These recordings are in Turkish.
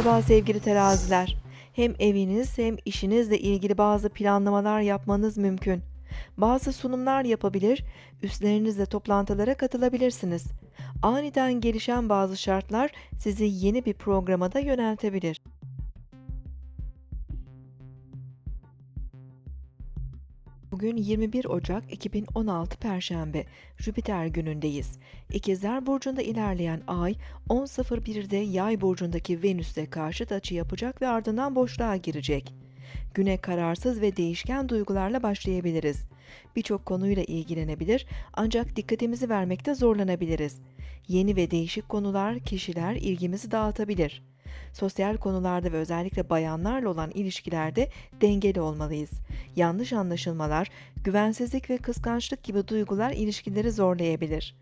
Merhaba sevgili teraziler. Hem eviniz hem işinizle ilgili bazı planlamalar yapmanız mümkün. Bazı sunumlar yapabilir, üstlerinizle toplantılara katılabilirsiniz. Aniden gelişen bazı şartlar sizi yeni bir programa da yöneltebilir. Bugün 21 Ocak 2016 Perşembe, Jüpiter günündeyiz. İkizler Burcu'nda ilerleyen ay 10.01'de Yay Burcu'ndaki Venüs'e karşıt açı yapacak ve ardından boşluğa girecek. Güne kararsız ve değişken duygularla başlayabiliriz. Birçok konuyla ilgilenebilir ancak dikkatimizi vermekte zorlanabiliriz. Yeni ve değişik konular, kişiler ilgimizi dağıtabilir. Sosyal konularda ve özellikle bayanlarla olan ilişkilerde dengeli olmalıyız. Yanlış anlaşılmalar, güvensizlik ve kıskançlık gibi duygular ilişkileri zorlayabilir.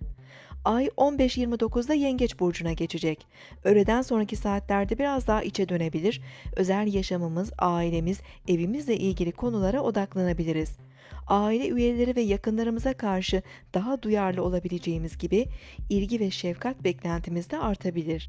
Ay 15-29'da Yengeç burcuna geçecek. Öğleden sonraki saatlerde biraz daha içe dönebilir. Özel yaşamımız, ailemiz, evimizle ilgili konulara odaklanabiliriz. Aile üyeleri ve yakınlarımıza karşı daha duyarlı olabileceğimiz gibi ilgi ve şefkat beklentimiz de artabilir.